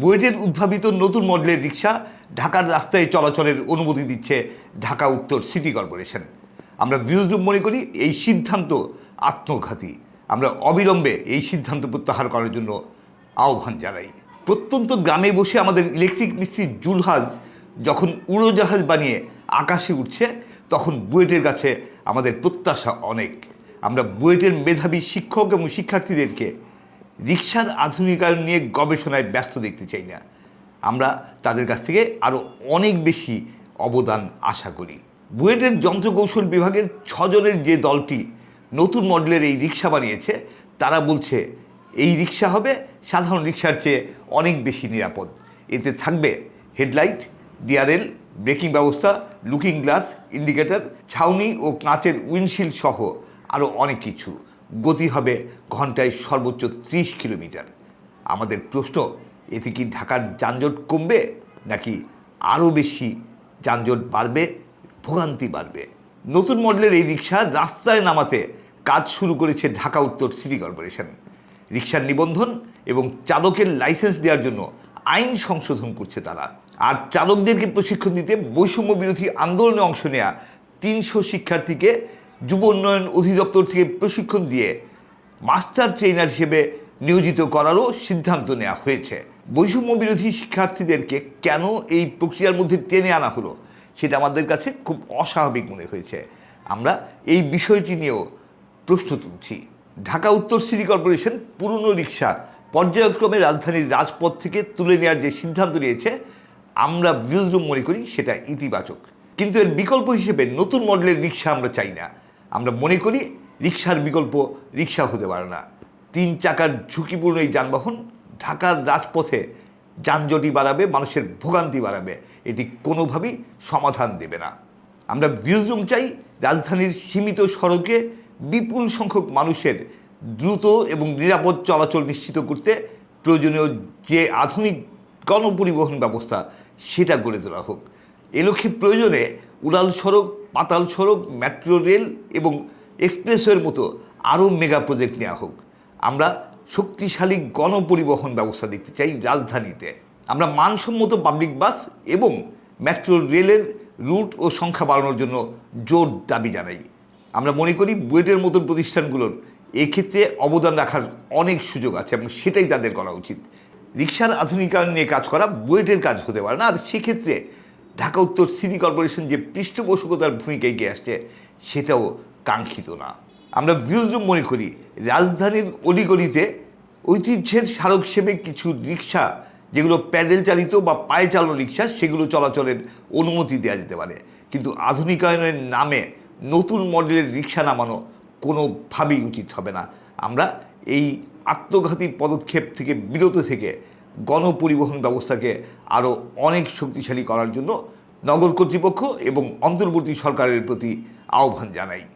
বুয়েটের উদ্ভাবিত নতুন মডেলের রিক্সা ঢাকার রাস্তায় চলাচলের অনুমতি দিচ্ছে ঢাকা উত্তর সিটি কর্পোরেশন। আমরা ভিউজরুম মনে করি, এই সিদ্ধান্ত আত্মঘাতী। আমরা অবিলম্বে এই সিদ্ধান্ত প্রত্যাহার করার জন্য আহ্বান জানাই। প্রত্যন্ত গ্রামে বসে আমাদের ইলেকট্রিক মিস্ত্রি জুলহাজ যখন উড়োজাহাজ বানিয়ে আকাশে উঠছে, তখন বুয়েটের কাছে আমাদের প্রত্যাশা অনেক। আমরা বুয়েটের মেধাবী শিক্ষক এবং শিক্ষার্থীদেরকে রিক্সার আধুনিকায়ন নিয়ে গবেষণায় ব্যস্ত দেখতে চাই না। আমরা তাদের কাছ থেকে আরও অনেক বেশি অবদান আশা করি। বুয়েটের যন্ত্রকৌশল বিভাগের ছজনের যে দলটি নতুন মডেলের এই রিক্সা বানিয়েছে, তারা বলছে, এই রিক্সা হবে সাধারণ রিক্সার চেয়ে অনেক বেশি নিরাপদ। এতে থাকবে হেডলাইট, ডিআরএল, ব্রেকিং ব্যবস্থা, লুকিং গ্লাস, ইন্ডিকেটর, ছাউনি ও কাঁচের উইন্ডশিল্ড সহ আরও অনেক কিছু। গতি হবে ঘন্টায় সর্বোচ্চ ত্রিশ কিলোমিটার। আমাদের প্রশ্ন, এতে কি ঢাকার যানজট কমবে নাকি আরও বেশি যানজট বাড়বে, ভোগান্তি বাড়বে? নতুন মডেলের এই রিক্সা রাস্তায় নামাতে কাজ শুরু করেছে ঢাকা উত্তর সিটি কর্পোরেশন। রিক্সার নিবন্ধন এবং চালকের লাইসেন্স দেওয়ার জন্য আইন সংশোধন করছে তারা। আর চালকদেরকে প্রশিক্ষণ দিতে বৈষম্য বিরোধী আন্দোলনে অংশ নেওয়া তিনশো শিক্ষার্থীকে যুব উন্নয়ন অধিদপ্তর থেকে প্রশিক্ষণ দিয়ে মাস্টার ট্রেনার হিসেবে নিয়োজিত করারও সিদ্ধান্ত নেওয়া হয়েছে। বৈষম্য বিরোধী শিক্ষার্থীদেরকে কেন এই প্রক্রিয়ার মধ্যে টেনে আনা হলো, সেটা আমাদের কাছে খুব অস্বাভাবিক মনে হয়েছে। আমরা এই বিষয়টি নিয়েও প্রশ্ন তুলছি। ঢাকা উত্তর সিটি কর্পোরেশন পুরনো রিক্সা পর্যায়ক্রমে রাজধানীর রাজপথ থেকে তুলে নেওয়ার যে সিদ্ধান্ত নিয়েছে, আমরা ভিউজরুম মনে করি সেটা ইতিবাচক। কিন্তু এর বিকল্প হিসেবে নতুন মডেলের রিক্সা আমরা চাই না। আমরা মনে করি রিক্সার বিকল্প রিক্সা হতে পারে না। তিন চাকার ঝুঁকিপূর্ণ এই যানবাহন ঢাকার রাজপথে যানজটই বাড়াবে, মানুষের ভোগান্তি বাড়াবে। এটি কোনোভাবেই সমাধান দেবে না। আমরা ভিউজরুম চাই, রাজধানীর সীমিত সড়কে বিপুল সংখ্যক মানুষের দ্রুত এবং নিরাপদ চলাচল নিশ্চিত করতে প্রয়োজনীয় যে আধুনিক গণপরিবহন ব্যবস্থা, সেটা গড়ে তোলা হোক। এ লক্ষ্যে প্রয়োজনে উড়াল সড়ক পাতাল সড়ক, মেট্রো রেল এবং এক্সপ্রেসওয়ের মতো আরও মেগা প্রজেক্ট নেওয়া হোক। আমরা শক্তিশালী গণপরিবহন ব্যবস্থা দেখতে চাই রাজধানীতে। আমরা মানসম্মত পাবলিক বাস এবং মেট্রো রেলের রুট ও সংখ্যা বাড়ানোর জন্য জোর দাবি জানাই। আমরা মনে করি বুয়েটের মতন প্রতিষ্ঠানগুলোর এক্ষেত্রে অবদান রাখার অনেক সুযোগ আছে এবং সেটাই তাদের করা উচিত। রিক্সার আধুনিকায়ন নিয়ে কাজ করা বুয়েটের কাজ হতে পারে না, আর সেক্ষেত্রে ঢাকা উত্তর সিটি কর্পোরেশন যে পৃষ্ঠপোষকতার ভূমিকা এগিয়ে আসছে, সেটাও কাঙ্ক্ষিত না। আমরা ভিউজরুম মনে করি, রাজধানীর অলিগলিতে ঐতিহ্যের স্মারক হিসেবে কিছু রিক্সা, যেগুলো প্যাডেল চালিত বা পায়ে চালানো রিক্সা, সেগুলো চলাচলের অনুমতি দেওয়া যেতে পারে। কিন্তু আধুনিকায়নের নামে নতুন মডেলের রিক্সা নামানো কোনোভাবেই উচিত হবে না। আমরা এই আত্মঘাতী পদক্ষেপ থেকে বিরত থেকে গণপরিবহন ব্যবস্থাকে আরও অনেক শক্তিশালী করার জন্য নগর কর্তৃপক্ষ এবং অন্তর্বর্তী সরকারের প্রতি আহ্বান জানাই।